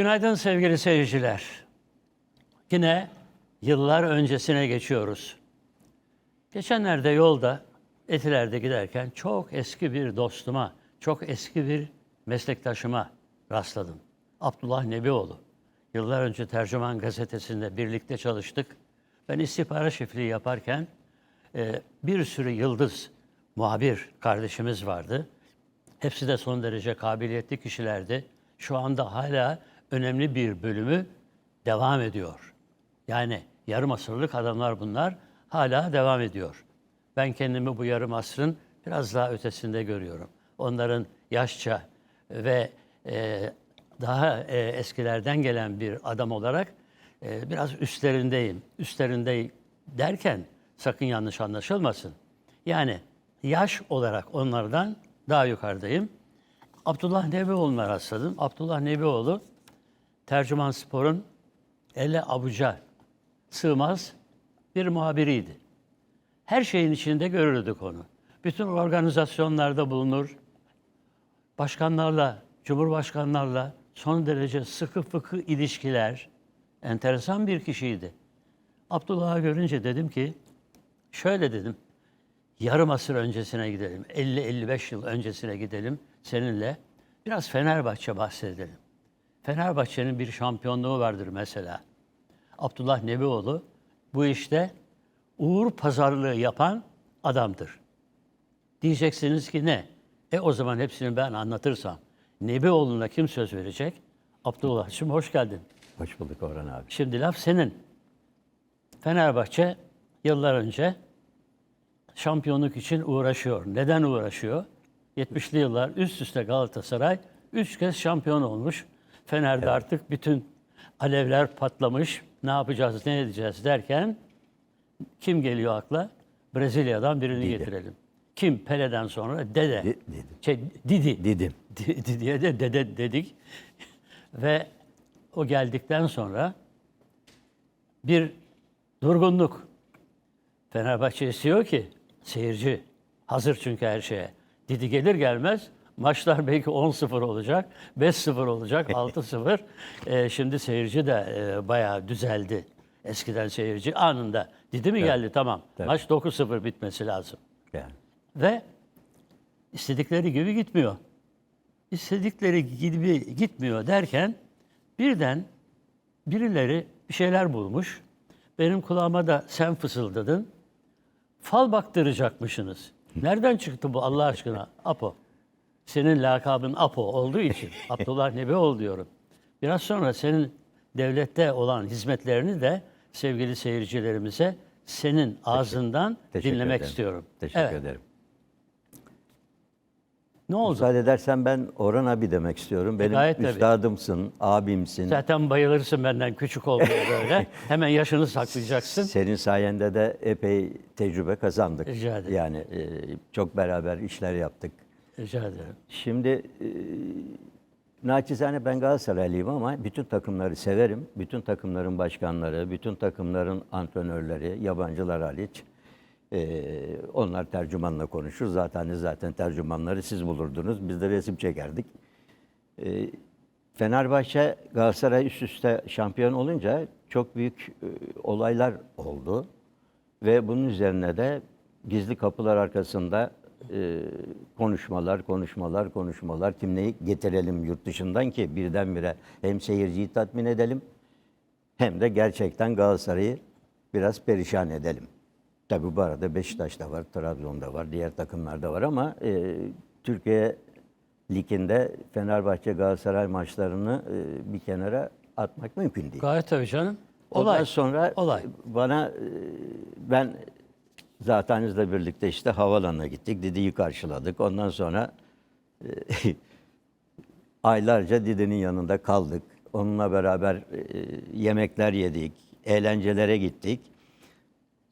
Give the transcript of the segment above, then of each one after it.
Günaydın sevgili seyirciler. Yine yıllar öncesine geçiyoruz. Geçenlerde yolda Etiler'de giderken çok eski bir dostuma, çok eski bir meslektaşıma rastladım. Abdullah Nebioğlu. Yıllar önce Tercüman Gazetesi'nde birlikte çalıştık. Ben istihbarat şefliği yaparken e, bir sürü yıldız muhabir kardeşimiz vardı. Hepsi de son derece kabiliyetli kişilerdi. Şu anda hala önemli bir bölümü devam ediyor. Yani yarım asırlık adamlar bunlar hala devam ediyor. Ben kendimi bu yarım asrın biraz daha ötesinde görüyorum. Onların yaşça ve e, daha e, eskilerden gelen bir adam olarak e, biraz üstlerindeyim. Üstlerinde derken sakın yanlış anlaşılmasın. Yani yaş olarak onlardan daha yukarıdayım. Abdullah Nebioğlu'na rastladım. Abdullah Nebioğlu Tercüman Spor'un elle avuca sığmaz bir muhabiriydi. Her şeyin içinde görürdük onu. Bütün organizasyonlarda bulunur. Başkanlarla, cumhurbaşkanlarla son derece sıkı fıkı ilişkiler. Enteresan bir kişiydi. Abdullah'ı görünce dedim ki, şöyle dedim, yarım asır öncesine gidelim, 50-55 yıl öncesine gidelim seninle. Biraz Fenerbahçe bahsedelim. Fenerbahçe'nin bir şampiyonluğu vardır mesela. Abdullah Nebioğlu bu işte uğur pazarlığı yapan adamdır. Diyeceksiniz ki ne? E o zaman hepsini ben anlatırsam. Nebioğlu'na kim söz verecek? Abdullah'cığım hoş geldin. Hoş bulduk Orhan abi. Şimdi laf senin. Fenerbahçe yıllar önce şampiyonluk için uğraşıyor. Neden uğraşıyor? 70'li yıllar üst üste Galatasaray 3 kez şampiyon olmuş. Fener'de artık bütün alevler patlamış. Ne yapacağız, ne edeceğiz derken kim geliyor akla? Brezilya'dan birini getirelim. Kim? Pele'den sonra Dede. Di- Didi. Şey, Didi. Didim. Di- Didi'ye de Dede dedik. Ve o geldikten sonra bir durgunluk. Fenerbahçe istiyor ki seyirci hazır çünkü her şeye. Didi gelir gelmez maçlar belki 10-0 olacak, 5-0 olacak, 6-0. Ee, şimdi seyirci de e, bayağı düzeldi. Eskiden seyirci anında Didi mi geldi tamam. Maç 9-0 bitmesi lazım. Yani. Ve istedikleri gibi gitmiyor. İstedikleri gibi gitmiyor derken birden birileri bir şeyler bulmuş. Benim kulağıma da sen fısıldadın. Fal baktıracakmışsınız. Nereden çıktı bu Allah aşkına? Apo. Senin lakabın Apo olduğu için Abdullah Nebioğlu diyorum. Biraz sonra senin devlette olan hizmetlerini de sevgili seyircilerimize senin ağzından Teşekkür dinlemek ederim. istiyorum. Teşekkür Evet. ederim. Ne oldu? Müsaade edersen ben Orhan abi demek istiyorum. Benim gayet tabii. üstadımsın, abimsin. Zaten bayılırsın benden küçük olmaya böyle. Hemen yaşını saklayacaksın. Senin sayende de epey tecrübe kazandık. Rica ederim. Yani e, çok beraber işler yaptık. Rica ederim. Şimdi e, naçizane ben Galatasaraylıyım ama bütün takımları severim. Bütün takımların başkanları, bütün takımların antrenörleri, yabancılar hariç. e, onlar tercümanla konuşur. Zaten zaten tercümanları siz bulurdunuz. Biz de resim çekerdik. E, Fenerbahçe Galatasaray üst üste şampiyon olunca çok büyük e, olaylar oldu. Ve bunun üzerine de gizli kapılar arkasında e, konuşmalar, konuşmalar, konuşmalar. Kimliği getirelim yurt dışından ki birdenbire hem seyirciyi tatmin edelim hem de gerçekten Galatasaray'ı biraz perişan edelim. Tabi bu arada Beşiktaş'ta var, Trabzon'da var, diğer takımlarda var ama e, Türkiye Ligi'nde Fenerbahçe Galatasaray maçlarını e, bir kenara atmak mümkün değil. Gayet tabii canım. Ondan Olay. sonra Olay. bana e, ben zatenizle birlikte işte havalanına gittik. Didi'yi karşıladık. Ondan sonra e, aylarca Didi'nin yanında kaldık. Onunla beraber e, yemekler yedik, eğlencelere gittik.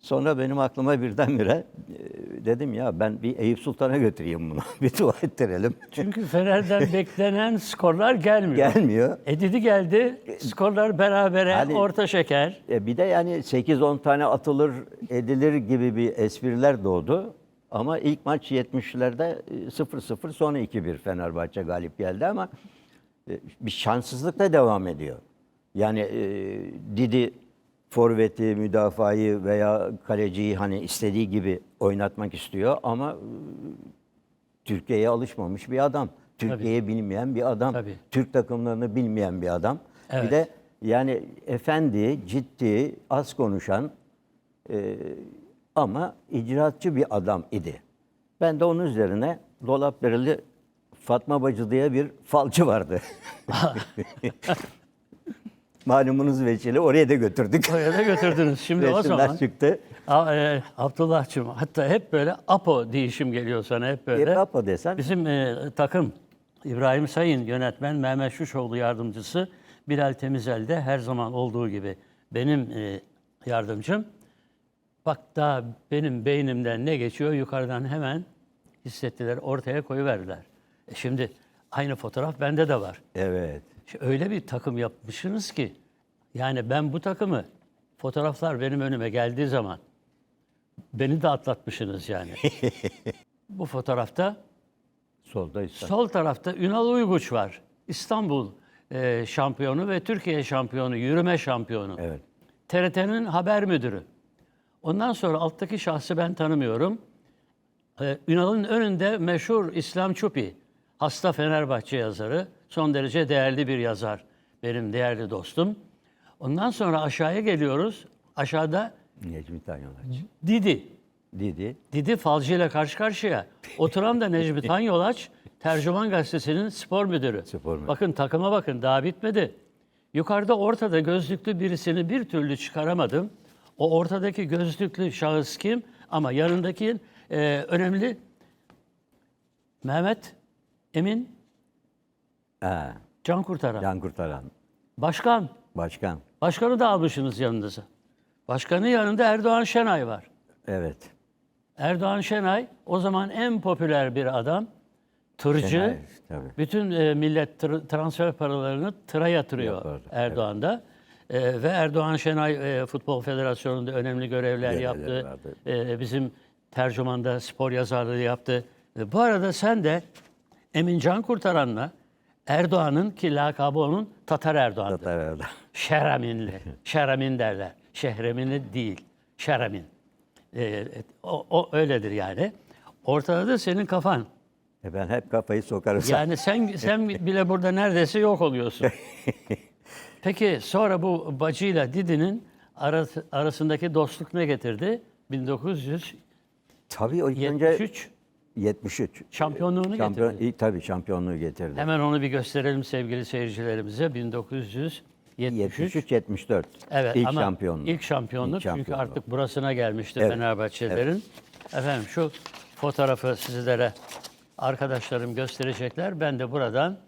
Sonra benim aklıma birdenbire e, dedim ya ben bir Eyüp Sultan'a götüreyim bunu. bir dua ettirelim. Çünkü Fener'den beklenen skorlar gelmiyor. Gelmiyor. Edidi geldi. Skorlar berabere, Hani- orta şeker. E bir de yani 8-10 tane atılır edilir gibi bir espriler doğdu. Ama ilk maç 70'lerde e, 0-0 sonra 2-1 Fenerbahçe galip geldi ama e, bir şanssızlıkla devam ediyor. Yani e, Didi forveti, müdafayı veya kaleciyi hani istediği gibi oynatmak istiyor ama Türkiye'ye alışmamış bir adam. Türkiye'yi bilmeyen bir adam. Tabii. Türk takımlarını bilmeyen bir adam. Evet. Bir de yani efendi, ciddi, az konuşan e, ama icraatçı bir adam idi. Ben de onun üzerine Dolapdereli Fatma Bacı diye bir falcı vardı. Malumunuz vesile oraya da götürdük. Oraya da götürdünüz. Şimdi o Resimler zaman çıktı. A- e, Abdullah'cığım hatta hep böyle Apo değişim geliyor sana hep böyle. Hep Apo desen. Bizim e, takım İbrahim Sayın yönetmen, Mehmet Şuşoğlu yardımcısı, Bilal Temizel de her zaman olduğu gibi benim e, yardımcım. Bak daha benim beynimden ne geçiyor yukarıdan hemen hissettiler, ortaya koyuverdiler. E şimdi aynı fotoğraf bende de var. Evet. Öyle bir takım yapmışsınız ki yani ben bu takımı fotoğraflar benim önüme geldiği zaman beni de atlatmışsınız yani. bu fotoğrafta Solda İhsan. sol tarafta Ünal Uyguç var. İstanbul e, şampiyonu ve Türkiye şampiyonu, yürüme şampiyonu. Evet. TRT'nin haber müdürü. Ondan sonra alttaki şahsı ben tanımıyorum. Ee, Ünal'ın önünde meşhur İslam Çupi, hasta Fenerbahçe yazarı, son derece değerli bir yazar, benim değerli dostum. Ondan sonra aşağıya geliyoruz. Aşağıda Necmi Tanyolaç. Didi. Didi. Didi Falcı ile karşı karşıya. Oturan da Necmi Tanyolaç, Tercüman Gazetesi'nin spor müdürü. Spor müdürü. Bakın takıma bakın daha bitmedi. Yukarıda ortada gözlüklü birisini bir türlü çıkaramadım. O ortadaki gözlüklü şahıs kim? Ama yanındaki e, önemli Mehmet Emin Ha, Can Kurtaran. Can Kurtaran. Başkan. Başkan. Başkanı da almışsınız yanınıza. Başkanın yanında Erdoğan Şenay var. Evet. Erdoğan Şenay o zaman en popüler bir adam. Tırcı. Şenay, tabii. Bütün e, millet tır- transfer paralarını tıra yatırıyor Yapardı, Erdoğan da. E, ve Erdoğan Şenay e, Futbol Federasyonu'nda önemli görevler Görevleri yaptı. vardı. E, bizim tercümanda spor yazarlığı yaptı. E, bu arada sen de Emin Can Kurtaran'la Erdoğan'ın ki lakabı onun Tatar Erdoğan'dır. Tatar Erdoğan. Şeraminli. Şeramin derler. Şehreminli değil. Şeramin. Ee, o, o öyledir yani. Ortada da senin kafan. E ben hep kafayı sokarım. Yani sen sen bile burada neredeyse yok oluyorsun. Peki sonra bu bacıyla Didi'nin arası- arasındaki dostluk ne getirdi? 1973 Tabii o önce 73. şampiyonluğunu Şampiyon, getirdi. tabii şampiyonluğu getirdi. Hemen onu bir gösterelim sevgili seyircilerimize. 1973 73 74. Evet ilk ama şampiyonluk. ilk şampiyonluk İlk çünkü şampiyonluk. artık burasına gelmişti Evet, Fenerbahçelerin. Efendim şu fotoğrafı sizlere arkadaşlarım gösterecekler. Ben de buradan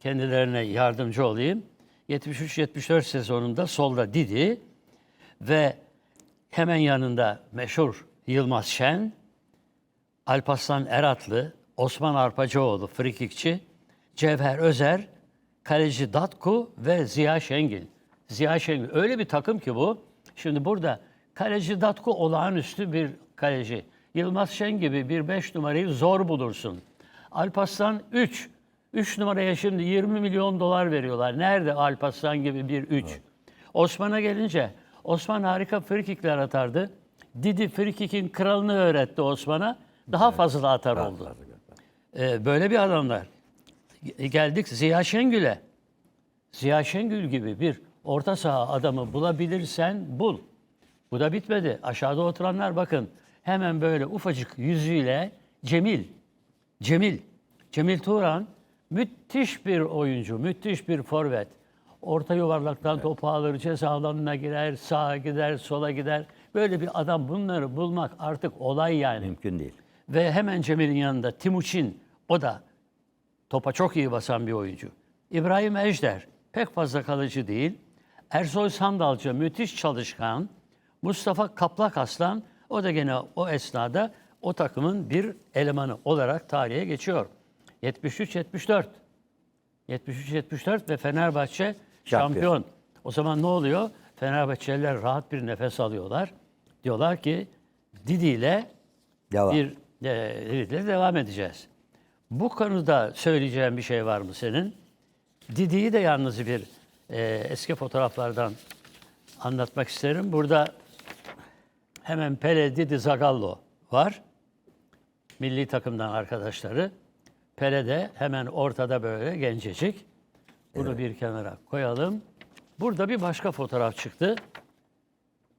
kendilerine yardımcı olayım. 73-74 sezonunda solda Didi ve hemen yanında meşhur Yılmaz Şen, Alparslan Eratlı, Osman Arpacıoğlu frikikçi, Cevher Özer, kaleci Datku ve Ziya Şengil. Ziya Şengil öyle bir takım ki bu. Şimdi burada kaleci Datku olağanüstü bir kaleci. Yılmaz Şen gibi bir 5 numarayı zor bulursun. Alparslan 3. 3 numaraya şimdi 20 milyon dolar veriyorlar. Nerede Alparslan gibi bir 3? Osman'a gelince Osman harika frikikler atardı. Didi frikikin kralını öğretti Osman'a. Daha fazla atar oldu. Ee, böyle bir adamlar. Ge- Geldik Ziya Şengül'e. Ziya Şengül gibi bir orta saha adamı bulabilirsen bul. Bu da bitmedi. Aşağıda oturanlar bakın. Hemen böyle ufacık yüzüyle Cemil. Cemil. Cemil Turan müthiş bir oyuncu, müthiş bir forvet. Orta yuvarlaktan topu alır, ceza alanına girer, sağa gider, sola gider. Böyle bir adam bunları bulmak artık olay yani. Mümkün değil. Ve hemen Cemil'in yanında Timuçin, o da topa çok iyi basan bir oyuncu. İbrahim Ejder, pek fazla kalıcı değil. Ersoy Sandalcı, müthiş çalışkan. Mustafa Kaplak Aslan, o da gene o esnada o takımın bir elemanı olarak tarihe geçiyor. 73-74. 73-74 ve Fenerbahçe Şampiyon. şampiyon. O zaman ne oluyor? Fenerbahçeliler rahat bir nefes alıyorlar. Diyorlar ki Didi ile Devam. bir devam edeceğiz. Bu konuda söyleyeceğin bir şey var mı senin? Didi'yi de yalnız bir e, eski fotoğraflardan anlatmak isterim. Burada hemen Pele, Didi, Zagallo var. Milli takımdan arkadaşları. Pele de hemen ortada böyle gencecik. Bunu bir kenara koyalım. Burada bir başka fotoğraf çıktı.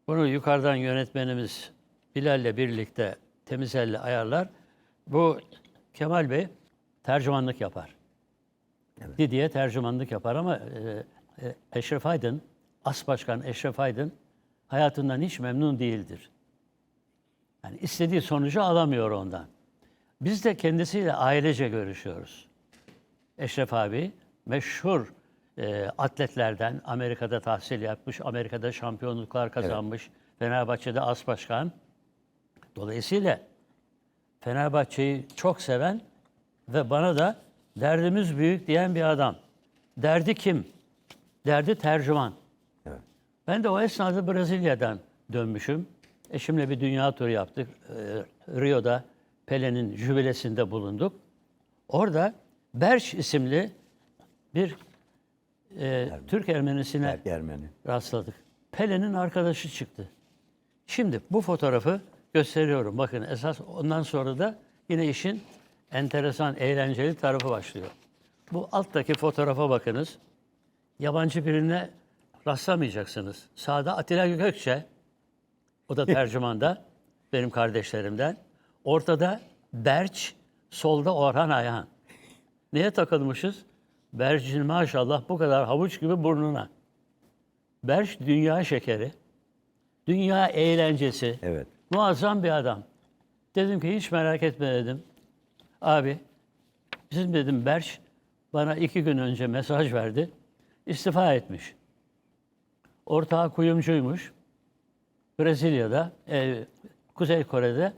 Bunu yukarıdan yönetmenimiz Bilal'le birlikte temiz elle ayarlar. Bu Kemal Bey tercümanlık yapar. Didi'ye tercümanlık yapar ama e, e, Eşref Aydın, As Başkan Eşref Aydın hayatından hiç memnun değildir. Yani istediği sonucu alamıyor ondan. Biz de kendisiyle ailece görüşüyoruz. Eşref abi meşhur e, atletlerden Amerika'da tahsil yapmış, Amerika'da şampiyonluklar kazanmış, Fenerbahçe'de as başkan. Dolayısıyla Fenerbahçe'yi çok seven ve bana da derdimiz büyük diyen bir adam. Derdi kim? Derdi tercüman. Evet. Ben de o esnada Brezilya'dan dönmüşüm. Eşimle bir dünya turu yaptık. Ee, Rio'da Pele'nin jübilesinde bulunduk. Orada Berç isimli bir e, Türk Ermenisine Ermeni. rastladık. Pele'nin arkadaşı çıktı. Şimdi bu fotoğrafı gösteriyorum. Bakın esas ondan sonra da yine işin enteresan, eğlenceli tarafı başlıyor. Bu alttaki fotoğrafa bakınız. Yabancı birine rastlamayacaksınız. Sağda Atilla Gökçe, o da tercümanda, benim kardeşlerimden. Ortada Berç, solda Orhan Ayhan. Neye takılmışız? Berç'in maşallah bu kadar havuç gibi burnuna. Berç dünya şekeri, dünya eğlencesi. Evet. Muazzam bir adam. Dedim ki hiç merak etme dedim. Abi bizim dedim Berç bana iki gün önce mesaj verdi. İstifa etmiş. Ortağı kuyumcuymuş. Brezilya'da, e, Kuzey Kore'de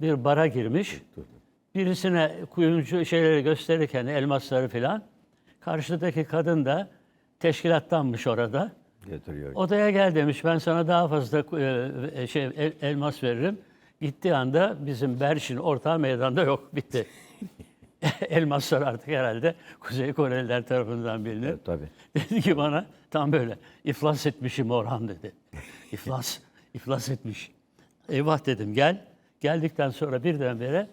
bir bara girmiş. Birisine kuyumcu şeyleri gösterirken elmasları filan. Karşıdaki kadın da teşkilattanmış orada. Götürüyor. Odaya gel demiş. Ben sana daha fazla e, şey el- elmas veririm. Gittiği anda bizim Berşin ortağı meydanda yok. Bitti. Elmaslar artık herhalde Kuzey Koreliler tarafından bilinir. Evet, tabii. Dedi ki bana tam böyle iflas etmişim Orhan dedi. İflas, iflas etmiş. Eyvah dedim gel. Geldikten sonra birdenbire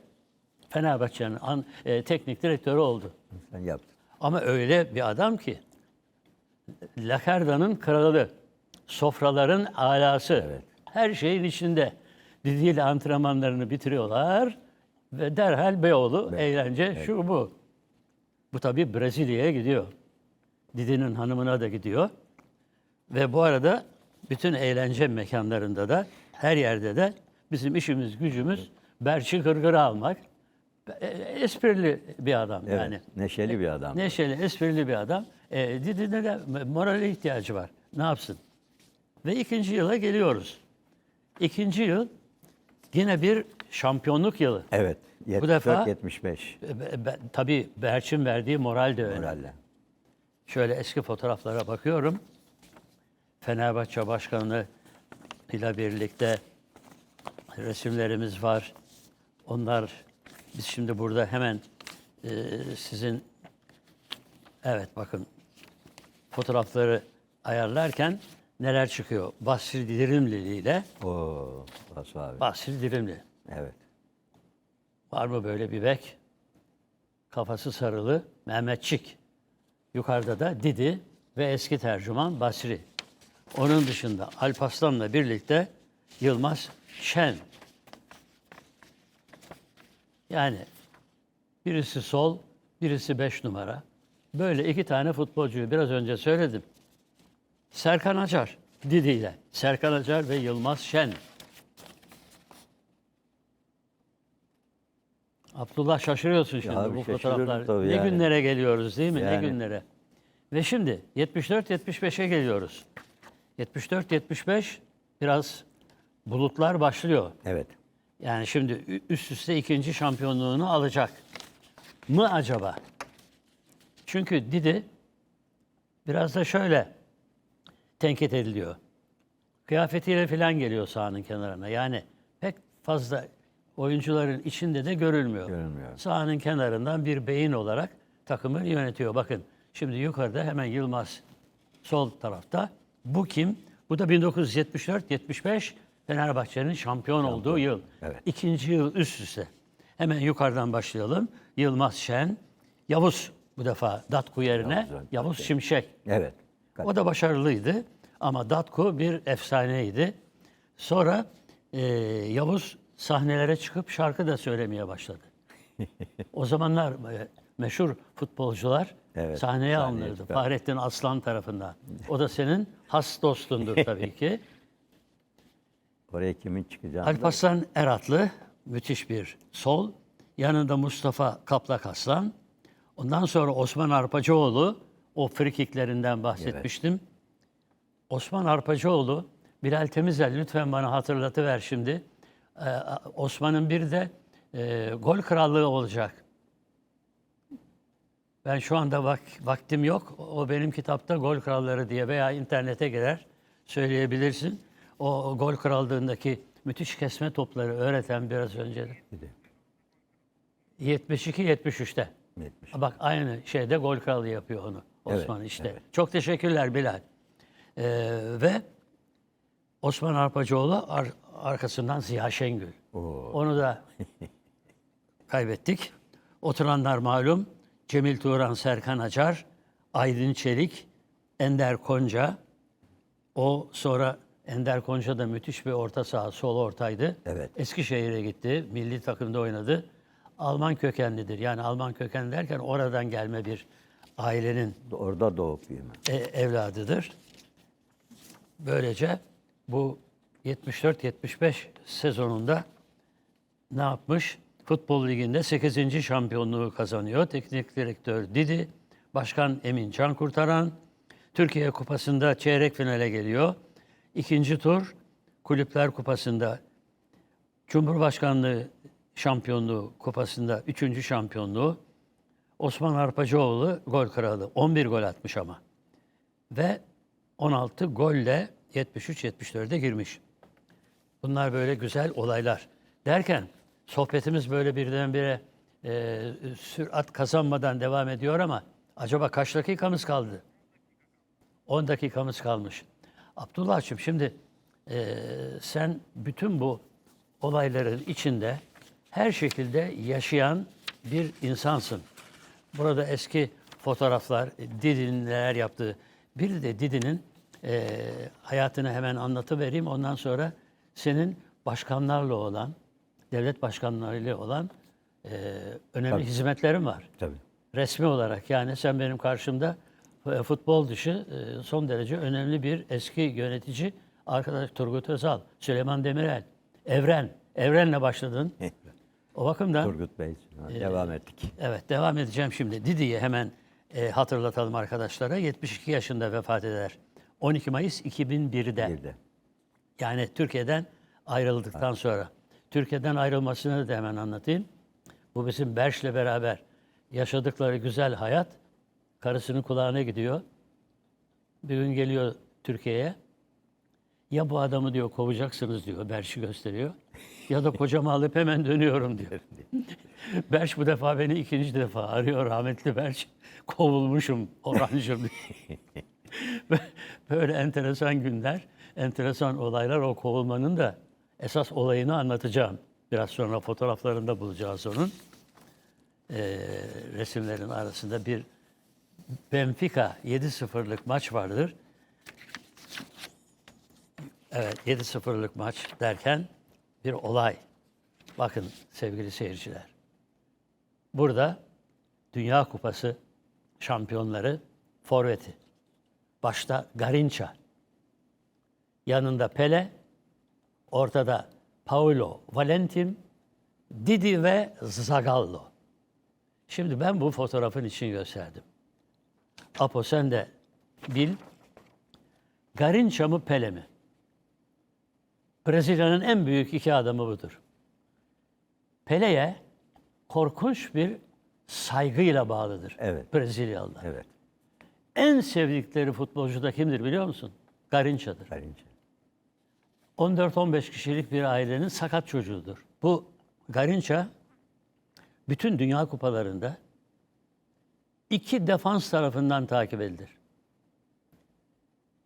Fenerbahçe'nin e, teknik direktörü oldu. Sen yaptın. Ama öyle bir adam ki Lakarda'nın kralı, sofraların alası, her şeyin içinde. Didi ile antrenmanlarını bitiriyorlar ve derhal Beyoğlu eğlence şu bu. Bu tabii Brezilya'ya gidiyor. Didi'nin hanımına da gidiyor. Ve bu arada bütün eğlence mekanlarında da her yerde de bizim işimiz gücümüz Berçi Gırgır'ı almak. E, Esprili bir adam Evet. yani. Neşeli bir adam. Neşeli, esprili bir adam. E, Didi'ne de morale ihtiyacı var. Ne yapsın? Ve ikinci yıla geliyoruz. İkinci yıl yine bir şampiyonluk yılı. Evet. Bu defa- 74-75 E, be- tabii Berç'in verdiği moral de önemli. moralle. Şöyle eski fotoğraflara bakıyorum. Fenerbahçe Başkanı ile birlikte resimlerimiz var. Onlar biz şimdi burada hemen e, sizin evet bakın fotoğrafları ayarlarken neler çıkıyor? Basri Dirimli ile Oo, Basu abi. Basri Dirimli. Evet. Var mı böyle bir bek? Kafası sarılı Mehmetçik. Yukarıda da Didi ve eski tercüman Basri. Onun dışında Alparslan'la birlikte Yılmaz Şen. Yani birisi sol, birisi beş numara. Böyle iki tane futbolcuyu biraz önce söyledim. Serkan Acar, Didi ile. Serkan Acar ve Yılmaz Şen. Abdullah şaşırıyorsun şimdi abi bu fotoğraflar. tabii ne yani. günlere geliyoruz değil mi? Ne Yani. günlere. Ve şimdi 74-75'e geliyoruz. 74-75 biraz bulutlar başlıyor. Evet. Yani şimdi üst üste ikinci şampiyonluğunu alacak mı acaba? Çünkü Didi biraz da şöyle tenkit ediliyor. Kıyafetiyle falan geliyor sahanın kenarına. Yani pek fazla oyuncuların içinde de görülmüyor. Görülmüyor. Sahanın kenarından bir beyin olarak takımı yönetiyor. Bakın Şimdi yukarıda hemen Yılmaz sol tarafta. Bu kim? Bu da 1974-75 Fenerbahçe'nin şampiyon olduğu yıl. evet. İkinci yıl üst üste. Hemen yukarıdan başlayalım. Yılmaz Şen, Yavuz bu defa Datku yerine Yavuz Yavuz. Şimşek. Evet. O da başarılıydı ama Datku bir efsaneydi. Sonra e, Yavuz sahnelere çıkıp şarkı da söylemeye başladı. o zamanlar e, meşhur futbolcular Evet, sahneye alınırdı. çıkar. Fahrettin Aslan tarafından. O da senin has dostundur tabii ki. Oraya kimin çıkacağını Alparslan Eratlı müthiş bir sol. Yanında Mustafa Kaplak Aslan. Ondan sonra Osman Arpacıoğlu, o frikiklerinden bahsetmiştim. Evet. Osman Arpacıoğlu, Bilal Temizel lütfen bana hatırlatıver şimdi. Ee, Osman'ın bir de e, gol krallığı olacak. Ben şu anda vak vaktim yok. O benim kitapta gol kralları diye veya internete girer söyleyebilirsin. O gol krallığındaki müthiş kesme topları öğreten biraz öncedir. 72-73'te mi etmiş? Bak aynı şeyde gol kralı yapıyor onu Osman evet, işte. Evet. Çok teşekkürler Bilal. Ee, ve Osman Arpacıoğlu ar arkasından Ziya Şengül. Oo. Onu da kaybettik. Oturanlar malum. Cemil Turan, Serkan Acar, Aydın Çelik, Ender Konca. O sonra Ender Konca da müthiş bir orta saha, sol ortaydı. Evet. Eskişehir'e gitti, milli takımda oynadı. Alman kökenlidir. Yani Alman kökenli derken oradan gelme bir ailenin Orada doğup büyüme. e, evladıdır. Böylece bu 74-75 sezonunda ne yapmış? Futbol Ligi'nde 8. şampiyonluğu kazanıyor. Teknik direktör Didi, Başkan Emin Can Kurtaran, Türkiye Kupası'nda çeyrek finale geliyor. İkinci tur Kulüpler Kupası'nda Cumhurbaşkanlığı şampiyonluğu kupasında üçüncü şampiyonluğu. Osman Arpacıoğlu gol kralı. 11 gol atmış ama. Ve 16 golle 73-74'e girmiş. Bunlar böyle güzel olaylar. Derken sohbetimiz böyle birdenbire e, sürat kazanmadan devam ediyor ama acaba kaç dakikamız kaldı? 10 dakikamız kalmış. Abdullah'cığım şimdi e, sen bütün bu olayların içinde her şekilde yaşayan bir insansın. Burada eski fotoğraflar, Didi'nin neler yaptığı. Bir de Didi'nin e, hayatını hemen anlatıvereyim. Ondan sonra senin başkanlarla olan, devlet başkanlarıyla olan e, önemli hizmetlerin var Tabii. resmi olarak yani sen benim karşımda e, futbol dışı e, son derece önemli bir eski yönetici arkadaş Turgut Özal, Süleyman Demirel, Evren. Evren'le başladın. O bakımdan Turgut Bey. ha, Devam ettik. evet devam edeceğim şimdi. Didi'yi hemen e, hatırlatalım arkadaşlara. 72 yaşında vefat eder. 12 Mayıs 2001'de. Bir de. Yani Türkiye'den ayrıldıktan sonra. Türkiye'den ayrılmasını da hemen anlatayım. Bu bizim Berş'le beraber yaşadıkları güzel hayat karısının kulağına gidiyor. Bir gün geliyor Türkiye'ye. Ya bu adamı diyor kovacaksınız diyor. Berş'i gösteriyor. Ya da kocamı alıp hemen dönüyorum diyor. Berş bu defa beni ikinci defa arıyor rahmetli Berş. Kovulmuşum orancım. Böyle enteresan günler, enteresan olaylar o kovulmanın da esas olayını anlatacağım. Biraz sonra fotoğraflarında bulacağız onun. Ee, resimlerin arasında bir Benfica 7-0'lık maç vardır. Evet 7-0'lık maç derken bir olay. Bakın sevgili seyirciler. Burada Dünya Kupası şampiyonları forveti. Başta Garinca. Yanında Pele, ortada Paulo Valentim, Didi ve Zagallo. Şimdi ben bu fotoğrafın için gösterdim. Apo sen de bil. Garinca mı Pele mi? Brezilya'nın en büyük iki adamı budur. Pele'ye korkunç bir saygıyla bağlıdır Evet. Brezilyalılar. Evet. En sevdikleri futbolcu da kimdir biliyor musun? Garinça'dır. Karınca. 14-15 kişilik bir ailenin sakat çocuğudur. Bu Garinça bütün dünya kupalarında iki defans tarafından takip edilir.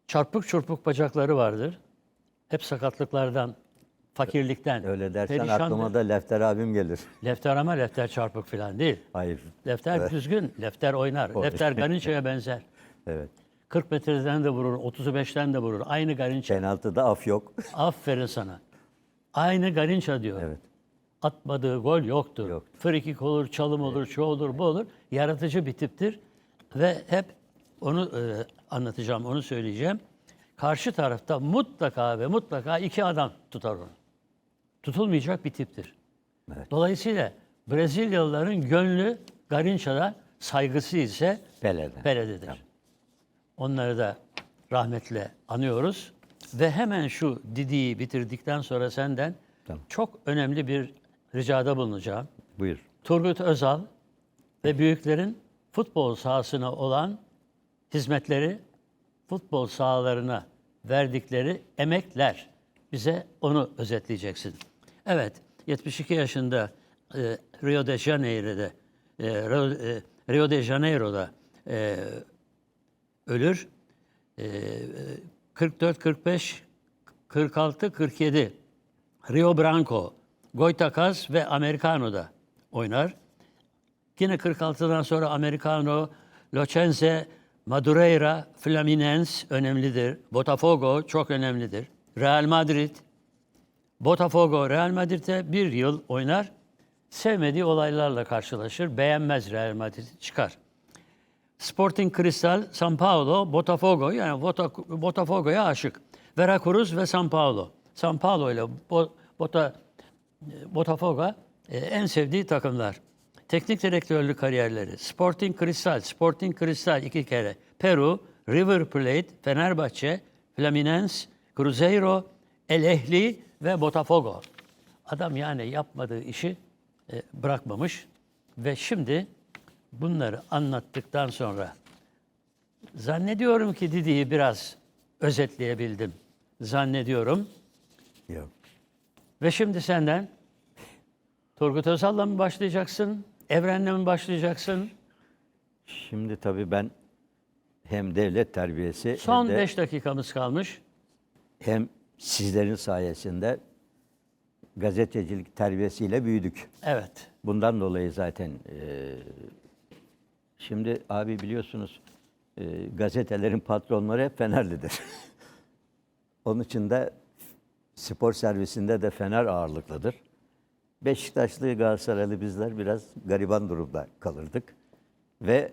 Çarpık çırpık bacakları vardır. Hep sakatlıklardan, fakirlikten. Öyle dersen perişandır. aklıma da Lefter abim gelir. Lefter ama lefter çarpık falan değil. Hayır. Lefter düzgün, lefter oynar. Oynar. Lefter Garinça'ya benzer. Evet. 40 metreden de vurur, 35'ten de vurur. Aynı Garinça. Penaltıda af yok. Aferin sana. Aynı Garinça diyor. Evet. Atmadığı gol yoktur. Yoktur. Frikik olur, çalım olur, şu olur, bu olur. Yaratıcı bir tiptir. Ve hep onu e, anlatacağım, onu söyleyeceğim. Karşı tarafta mutlaka ve mutlaka iki adam tutar onu. Tutulmayacak bir tiptir. Evet. Dolayısıyla Brezilyalıların gönlü Garinça'da saygısı ise Pele'de. Pele'dedir. Onları da rahmetle anıyoruz. Ve hemen şu Didi'yi bitirdikten sonra senden Tamam. çok önemli bir ricada bulunacağım. Buyur. Turgut Özal ve büyüklerin futbol sahasına olan hizmetleri, futbol sahalarına verdikleri emekler. Bize onu özetleyeceksin. Evet, 72 yaşında e, Rio de Janeiro'da e, e, Rio de Janeiro'da ölür. E, 44, 45, 46, 47 Rio Branco, Goytakas ve Americano'da oynar. Yine 46'dan sonra Americano, Locense, Madureira, Fluminense önemlidir. Botafogo çok önemlidir. Real Madrid, Botafogo Real Madrid'e bir yıl oynar. Sevmediği olaylarla karşılaşır. Beğenmez Real Madrid çıkar. Sporting Cristal, San Paulo, Botafogo yani Bota- Botafogo'ya aşık. Veracruz ve San Paulo. San Paulo ile Bo- Bota, Botafogo e, en sevdiği takımlar. Teknik direktörlük kariyerleri. Sporting Cristal, Sporting Cristal iki kere. Peru, River Plate, Fenerbahçe, Fluminense, Cruzeiro, El Ehli ve Botafogo. Adam yani yapmadığı işi e, bırakmamış ve şimdi bunları anlattıktan sonra zannediyorum ki Didi'yi biraz özetleyebildim. Zannediyorum. Yok. Ve şimdi senden Turgut Özal'la mı başlayacaksın? Evren'le mi başlayacaksın? Şimdi tabii ben hem devlet terbiyesi Son hem, de, 5 dakikamız kalmış. hem sizlerin sayesinde gazetecilik terbiyesiyle büyüdük. Evet. Bundan dolayı zaten e, şimdi abi biliyorsunuz e, gazetelerin patronları hep Fenerlidir. Onun için de spor servisinde de Fener ağırlıklıdır. Beşiktaşlı Galatasaraylı bizler biraz gariban durumda kalırdık. Ve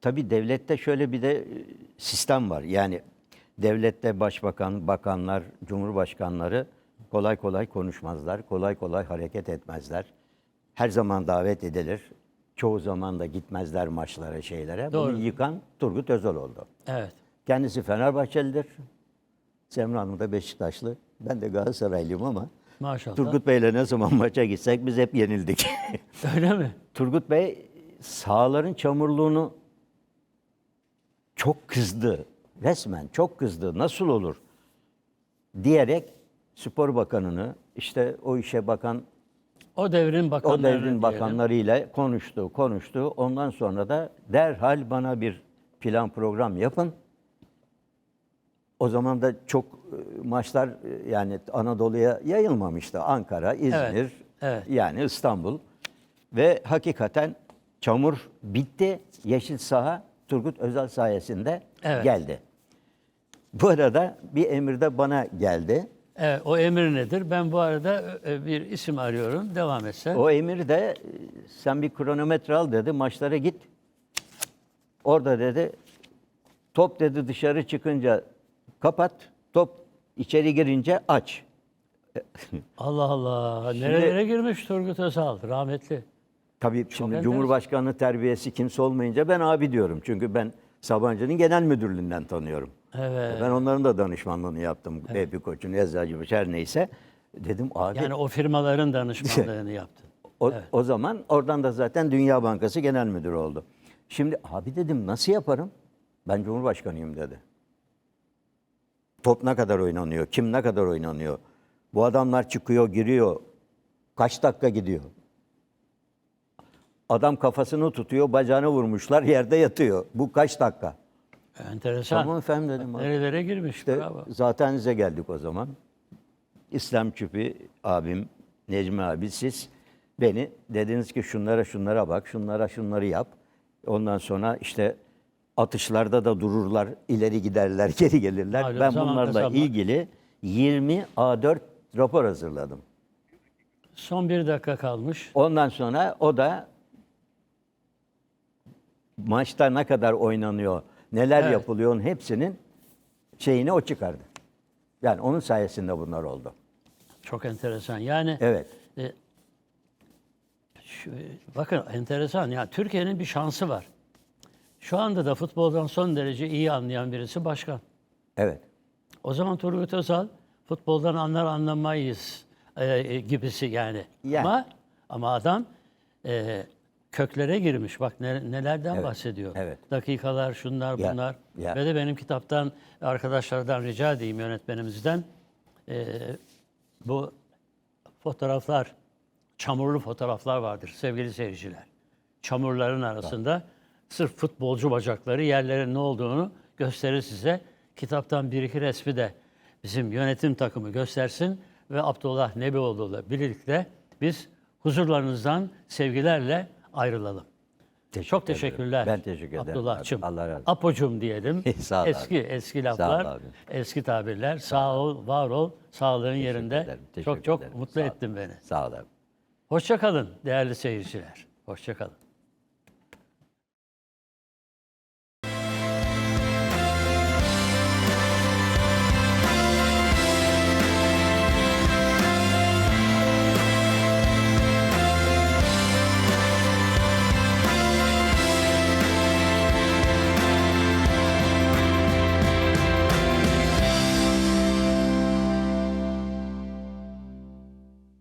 tabii devlette şöyle bir de e, sistem var. Yani devlette başbakan, bakanlar, cumhurbaşkanları kolay kolay konuşmazlar, kolay kolay hareket etmezler. Her zaman davet edilir. Çoğu zaman da gitmezler maçlara, şeylere. Doğru. Bunu yıkan Turgut Özal oldu. Evet. Kendisi Fenerbahçelidir. Semra Hanım da Beşiktaşlı. Ben de Galatasaraylıyım ama Maşallah. Turgut Bey'le ne zaman maça gitsek biz hep yenildik. Öyle mi? Turgut Bey sahaların çamurluğunu çok kızdı. Resmen çok kızdı. Nasıl olur? Diyerek Spor Bakanı'nı işte o işe bakan O devrin o bakanları devrin diyelim. bakanlarıyla konuştu, konuştu. Ondan sonra da derhal bana bir plan program yapın. O zaman da çok e, maçlar e, yani Anadolu'ya yayılmamıştı. Ankara, İzmir, evet. yani İstanbul. Ve hakikaten çamur bitti. Yeşil saha Turgut Özal sayesinde Evet. geldi. Bu arada bir emir de bana geldi. Evet, o emir nedir? Ben bu arada e, bir isim arıyorum. Devam etsen. O emir de sen bir kronometre al dedi, maçlara git. Orada dedi, top dedi dışarı çıkınca kapat, top içeri girince aç. Allah Allah. Nerelere girmiş Turgut Özal? Rahmetli. Tabii şimdi enteresan. Cumhurbaşkanlığı terbiyesi kimse olmayınca ben abi diyorum. Çünkü ben Sabancı'nın genel müdürlüğünden tanıyorum. Evet. Ben onların da danışmanlığını yaptım. Evet. Epi Koç'un, Eczacıbaşı her neyse. Dedim abi Yani o firmaların danışmanlığını yaptı. O, o zaman oradan da zaten Dünya Bankası Genel Müdürü oldu. Şimdi abi dedim nasıl yaparım? Ben Cumhurbaşkanıyım dedi. Top ne kadar oynanıyor? Kim ne kadar oynanıyor? Bu adamlar çıkıyor, giriyor. Kaç dakika gidiyor? Adam kafasını tutuyor, bacağını vurmuşlar, yerde yatıyor. Bu kaç dakika? Enteresan. Tamam efendim dedim. abi. Nerelere girmiş. İşte Bravo. zaten size geldik o zaman. İslam Çüpü abim, Necmi abi siz beni dediniz ki şunlara şunlara bak, şunlara şunları yap. Ondan sonra işte atışlarda da dururlar, ileri giderler, geri gelirler. Malum ben zaman bunlarla kazanma. ilgili 20 A4 rapor hazırladım. Son bir dakika kalmış. Ondan sonra o da maçta ne kadar oynanıyor, neler Evet. yapılıyor onun hepsinin şeyini o çıkardı. Yani onun sayesinde bunlar oldu. Çok enteresan. Yani Evet. e, şu- bakın enteresan. Ya Türkiye'nin bir şansı var. Şu anda da futboldan son derece iyi anlayan birisi başkan. Evet. O zaman Turgut Özal futboldan anlar anlamayız e, e, gibisi yani. Yani. Ama ama adam e, köklere girmiş. Bak ne- nelerden Evet, bahsediyor. evet. Dakikalar, şunlar, Ya, bunlar. ya. Ve de benim kitaptan arkadaşlardan rica edeyim yönetmenimizden e, bu fotoğraflar, çamurlu fotoğraflar vardır sevgili seyirciler. Çamurların arasında sırf futbolcu bacakları yerlerin ne olduğunu gösterir size. Kitaptan bir iki resmi de bizim yönetim takımı göstersin ve Abdullah Nebioğlu'yla birlikte biz huzurlarınızdan sevgilerle ayrılalım. Teşekkür Çok ederim. teşekkürler. Ben teşekkür ederim. Abdullah'cığım. Allah razı olsun. Apocum diyelim. Sağ ol abi. eski eski Sağ ol laflar, eski tabirler. Sağ ol, var ol, sağlığın yerinde. ederim, teşekkür Çok çok ederim. mutlu Sağ ol. ettin beni. Sağ ol abi. Hoşça kalın değerli seyirciler. Hoşça kalın.